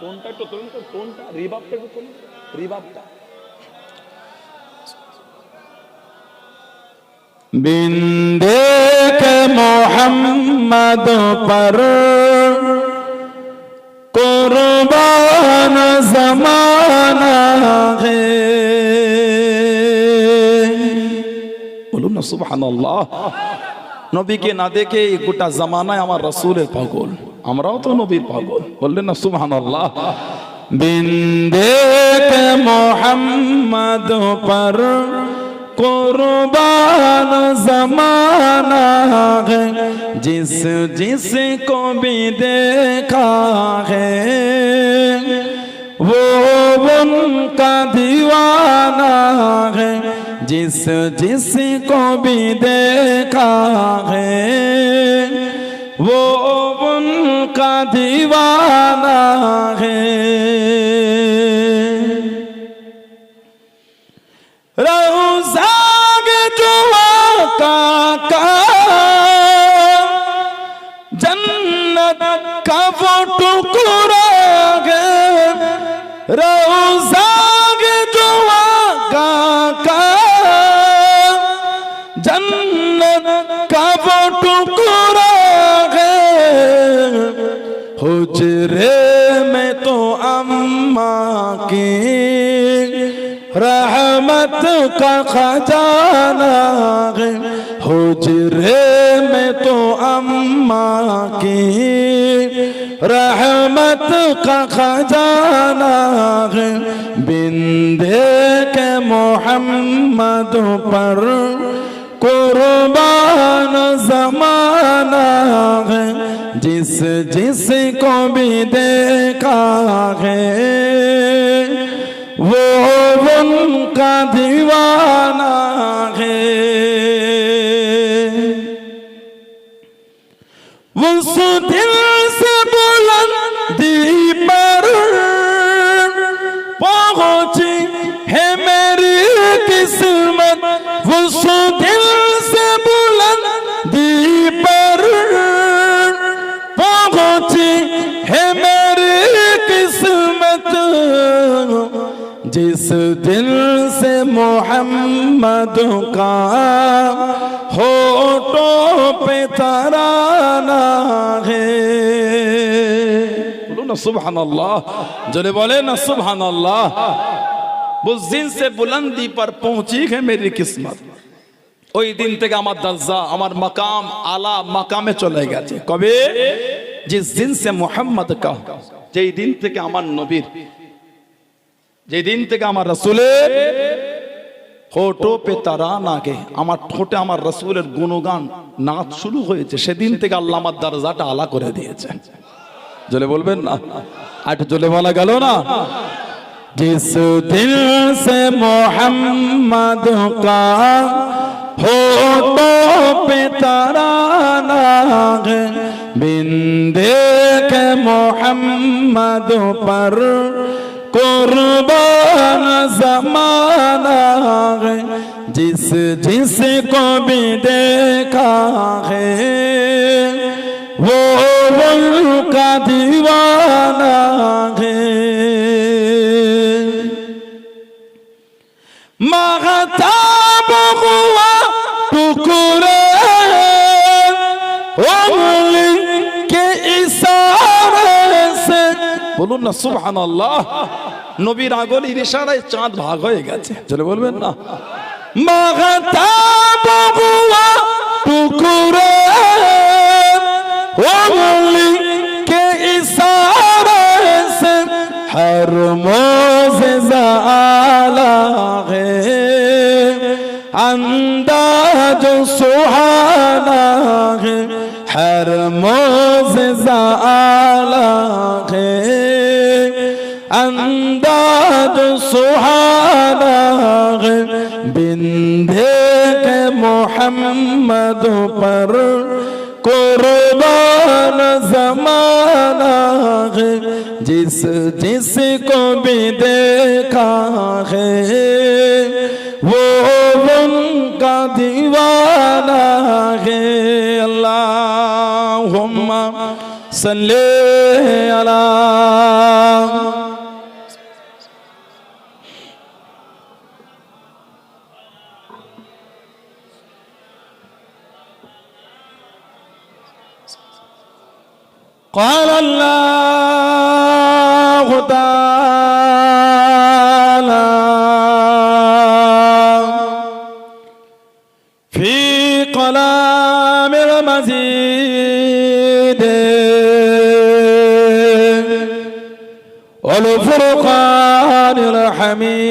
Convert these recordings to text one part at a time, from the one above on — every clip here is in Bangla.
টোনটা একটু তুলুন তো টোনটা রিবাবটা একটু তুলুন। রিবাবটা বিন্দে কে মোহাম্মদ পর কুরবান জমানা হে। বলুন না সুবহানাল্লাহ। নবীকে না দেখে গোটা জামানায় আমার রসুলের পাগল। আমরাও তো নবীর পাগল বললেন না সুবহানাল্লাহ बिंदे के मोहम्मद पर कुर्बान जमाना है जिस जिस को भी देखा है वो उनका दीवाना है जिस जिस को भी देखा है वो उनका दीवाना है। रोजाग जुआ का जन्नत का वो टुकड़ा है। रौजाग हुजरे में तो अम्मा की रहमत का खजाना है हुजरे में तो अम्मा की रहमत का खजाना है बिंदे के मोहम्मद पर कुर्बान जमाना है जिस जिस को भी देखा है वो उनका दीवाना है دل سے محمد کا ہوتوں پہ ترانہ ہے۔ بولو نا سبحان اللہ۔ جلے بولے نا سبحان اللہ۔ بزن سے بلندی پر پہنچی ہے میری قسمت۔ ওই দিন থেকে আমার দরজা আমার মাকাম আলা چلے گا کبھی؟ جس دن سے محمد کا جی دن تک আমার نبیر যেই দিন থেকে আমার রসুলের ঠোঁটো পে তারা নাগে আমার ঠোঁটে আমার রসুলের গুণগান নাচ শুরু হয়েছে সেদিন থেকে আল্লাহ আমার দরজাটা আলা করে দিয়েছে জলে বলবেন না আর একটু জলে বলা গেল না जिस दिल से मोहम्मद का होठों पे तराना है बिंदे के मोहम्मद पर कुर्बान जमाना है जिस जिस को भी देखा है वो उनका दीवाना বলুন না সুবহান আল্লাহ নবীর আগল ইশারায় চাঁদ ভাগ হয়ে গেছে। চলে বলবেন না? মাগাতা কে হর মোজেজা আলা হে। আন্দাজ হর মোজেজা আলা अंदाज सुहाना है बिंदे के मोहम्मद पर कुर्बान जमाना है जिस जिस को भी देखा है वो उनका दीवाना है अल्लाहुम्मा सल्ले अला قال الله تعالى في كلام المزيد والفرقان الحميد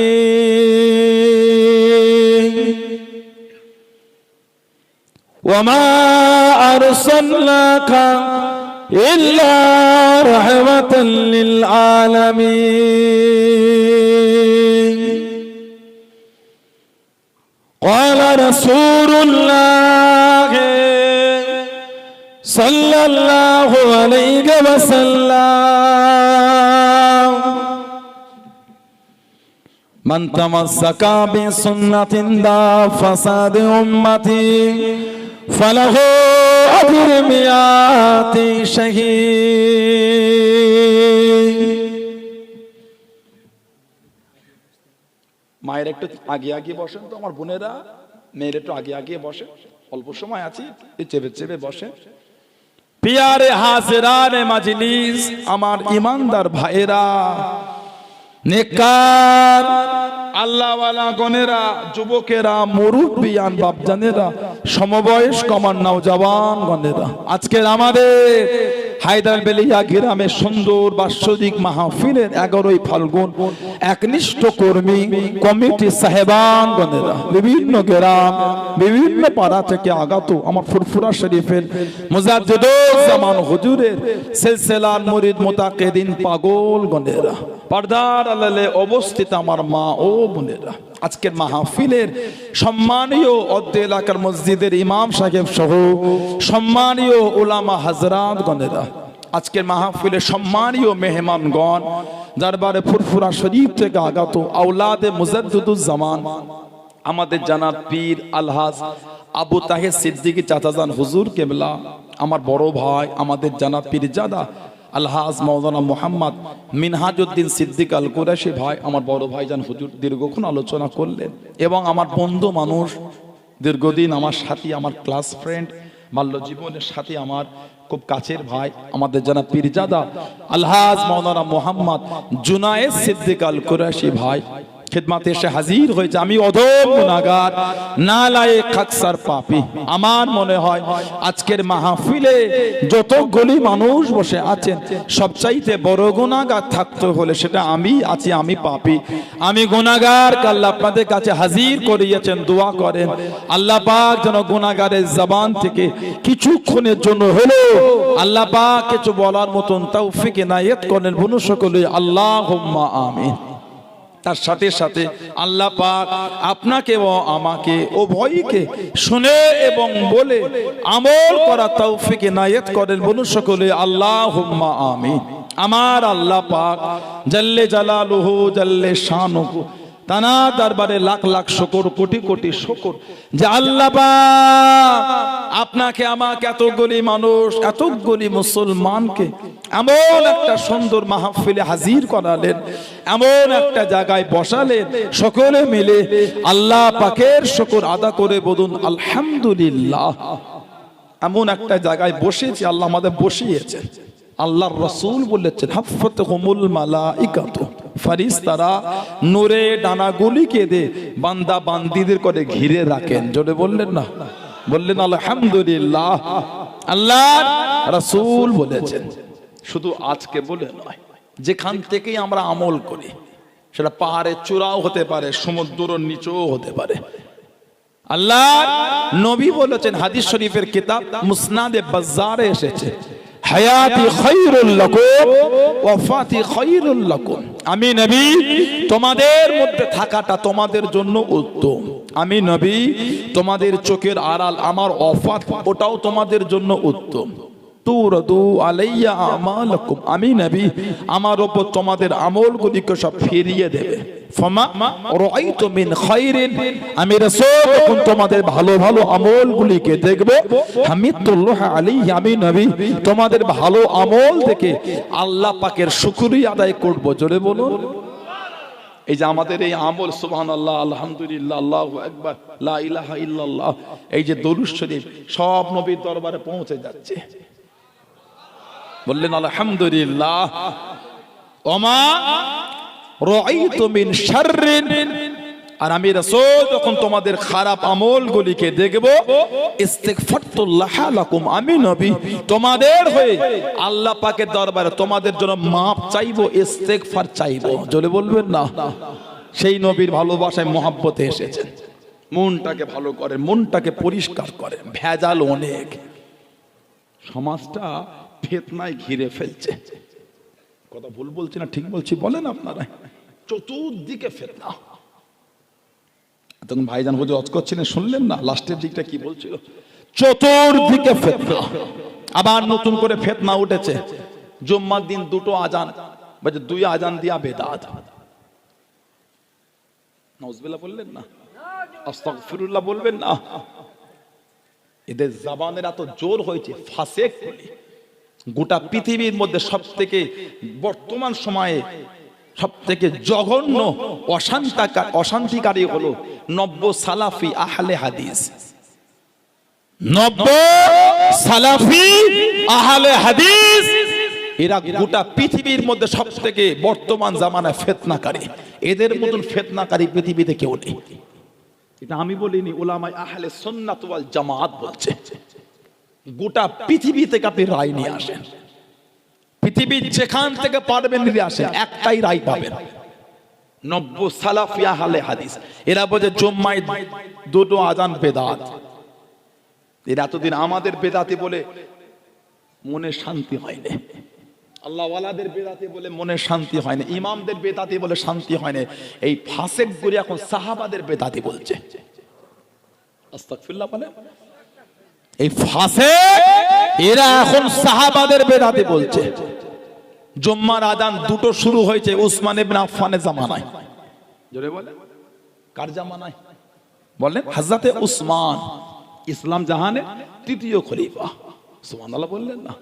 وما أرسلناك إلا رحمة للعالمين. قال رسول الله صلى الله عليه وسلم من تمسك بسنة دا فساد أمتي فله কবির মিয়াতি শহীদ। মায়ের একটু আগে আগে বসেন তো আমার বোনেরা। মেয়ের একটু আগে আগে বসে। অল্প সময় আছি চেপে চেপে বসে। পিয়ারে হাজরানে মাজিলিস, আমার ইমানদার ভাইরা নেকার আল্লাহওয়ালা গনেরা যুবকেরা মুরুব্বিয়ান বাপজানেরা সমবয়স্ক আমার নওজওয়ান গনেরা। আজকের আমাদের হায়দার বেলিয়া গ্রামের সুন্দর বাৎসরিক মাহফিলের এগারোই ফাল্গুন একনিষ্ঠ কর্মী কমিটি সাহেবান গনেরা বিভিন্ন গ্রাম, বিভিন্ন পাড়া থেকে আগত আমার ফুরফুরা শরীফের মুজাদ্দিদুজ্জামান হুজুরের সিলসিলার মুরিদ মুতাকিদিন পাগল গনেরা পর্দার আলালে অবস্থিত আমার মা ও বোনেরা। আজকের মাহফিলের সম্মানীয় অদ্য এলাকার মসজিদের ইমাম সাহেব সহ সম্মানীয় ওলামা হাজরাত গনেরা আজকের মাহফিলের সম্মানীয় মেহমানগণ দরবারে ফুরফুরা শরীফ থেকে আগত আউলাদে মুজাদ্দুজ্জামান আমাদের জানা পীর আলহাজ আবু তাহের সিদ্দিকী চাচাজান হুজুর কেবলা, আমার বড় ভাই, আমাদের জানা পীরজাদা আলহাজ মৌলানা মোহাম্মদ মিনহাজউদ্দিন সিদ্দিক আল কুরাশি ভাই, আমার বড় ভাইজান হুজুর দীর্ঘক্ষণ আলোচনা করলেন এবং আমার বন্ধু মানুষ, দীর্ঘদিন আমার সাথী, আমার ক্লাস ফ্রেন্ড বাল্য জীবনের সাথে, আমার খুব কাছের ভাই, আমাদের জানা পীরজাদা, আলহাজ মৌলানা মোহাম্মদ জুনায়েদ সিদ্দিক আল কুরাশি ভাই খেদমাতে এসে হাজির হয়েছে আমি অধম গুনাগার না লায়ে খাকসার পাপি আমার মনে হয় আজকের মাহফিলে যতগুলি মানুষ বসে আছেন সবচাইতে বড় গুনাগার থাকতে হলে সেটা আমি আছি আমি পাপি আমি গুনাগার কাল্লা আপনাদের কাছে হাজির করিয়েছেন দোয়া করেন আল্লাহ পাক যেন গুনাগারের জবান থেকে কিছুক্ষণের জন্য হলো আল্লাহ পাক কিছু বলার মতন তৌফিক এনায়েত করেন বুনু সকলে আল্লাহ আমিন তার সাথে সাথে আল্লাহ পাক আপনাকে ও আমাকে ও ভয়কে শুনে এবং বলে আমল করা তৌফিক নায়েত করেন বলুন সকলে। আল্লাহ আমি আমার আল্লাহ পাক জাল্লে জালালুহু জাল্লে শানুহু তানা দরবারে লাখ লাখ শকর, কোটি কোটি শকর। যে আল্লাহ আপনাকে, আমাকে এতগুলি মানুষ, এতগুলি মুসলমানকে এমন একটা সুন্দর মাহফিলে হাজির করালেন, এমন একটা জায়গায় বসালেন, সকলে মিলে আল্লাহ পাকের শকর আদা করে বলুন, আলহামদুলিল্লাহ। এমন একটা জায়গায় বসেছি, আল্লাহ আমাদের বসিয়েছেন। আল্লাহর রসুল বলেছেন হাফত হুমুল মালাইকাত। ফারিস্তারা নূরে ডানাগুলিকে দে বান্দা বান্দিদের করে ঘিরে রাখেন। জোরে বললেন না? বললেন, আলহামদুলিল্লাহ। আল্লাহ রসুল বলেছেন। শুধু আজকে বলে নয়, যেখান থেকেই আমরা আমল করি, সেটা পাহাড়ের চূড়াও হতে পারে সমুদ্র নিচেও হতে পারে। আল্লাহ নবী বলেছেন, হাদিস শরীফের কিতাব মুসনাদে বাজারে এসেছে। হায়াতি খায়রুল লাকুম, ওয়াফাতি খায়রুল লাকুম। আমি নবী, তোমাদের মধ্যে থাকাটা তোমাদের জন্য উত্তম। আমি নবী, তোমাদের চোখের আড়াল আমার অফাত ওটাও তোমাদের জন্য উত্তম। আমি আমার তোমাদের সব ফিরিয়ে দেবে। তোমাদের ভালো আমল দেখে আল্লাহ পাকের আদায় করব। জোরে বলুন। এই যে আমাদের এই আমল সুবহান আল্লাহ আলহামদুলিল্লাহ ইল্লাল্লাহ, এই যে দরুদ শরীফ, সব নবীর দরবারে পৌঁছে যাচ্ছে। বললেন, আলহামদুলিল্লাহ। ওমা মিন শাররিন। আর আমি রাসূল, যখন তোমাদের খারাপ আমলগুলিকে দেখব, ইস্তিগফারতুল্লাহ লাকুম। আমি নবী, তোমাদের হয়ে আল্লাহ পাকের দরবারে তোমাদের জন্য মাপ চাইব, ইস্তেগফার চাইব। বলবেন না? সেই নবীর ভালোবাসায় মহাব্বতে এসেছেন মনটাকে ভালো করে, মনটাকে পরিষ্কার করে। ভেজাল অনেক। সমাজটা ফেতনায় ঘিরে ফেলছে। কথা ভুল বলছি না, ঠিক বলছি, বলেন আপনারা। চতুর্দিকে ফেতনা। তখন ভাইজান হুজুর অজ করছিলেন, শুনলেন না? লাস্টের দিকটা কি বলছিল? চতুর্দিকে ফেতনা। আবার নতুন করে ফেতনা উঠেছে। জুম্মার দিন দুটো আজান, বলছে দুই আজান দিয়া বেদাত। নজবেলা বললেন না? আস্তাগফিরুল্লাহ বলবেন না? এদের জাবানের এত জোর হয়েছে ফাসেক বলে গোটা পৃথিবীর মধ্যে সব থেকে বর্তমান সময়ে সব থেকে জঘন্য অশান্তাকার অশান্তিকারী হলো নব্য সালাফি আহলে হাদিস। নব্য সালাফি আহলে হাদিস। এরা গোটা পৃথিবীর মধ্যে সব থেকে বর্তমান জামানায় ফেতনাকারী। এদের মতন ফেতনাকারী পৃথিবীতে কেউ নেই। এটা আমি বলিনি ওলামাই আহলে সুন্নাত ওয়াল জামাত বলছে। গোটা পৃথিবী থেকে আপনি রায় নিয়ে আসেন। পৃথিবীর যেখান থেকে পারবেন নিয়ে আসেন, একটাই রায় পাবেন। নব্য সালাফিয়া হালে হাদিস। এরা বলছে জম্মাই দুটো আজান বেদাত। এরা এতদিন আমাদের বেদাতি বলে মনে শান্তি হয়নি। আল্লাহওয়ালাদের বেদাতে বলে মনে শান্তি হয় না ইমামদের বেদাতি বলে শান্তি হয় এই ফাসেক গুলি এখন সাহাবাদের বেদাতি বলছে। আস্তাগফিরুল্লাহ বলে। এই ফাসে এরা এখন সাহাবাদের বেদাতে বলছে। জুম্মার আদান দুটো শুরু হয়েছে উসমান ইবনে আফফানের জামানায়। জোরে বলে কার জামানায়? বলেন হযরতে উসমান ইসলাম জাহানে তৃতীয় খলিফা। সুবহানাল্লাহ বললেন না।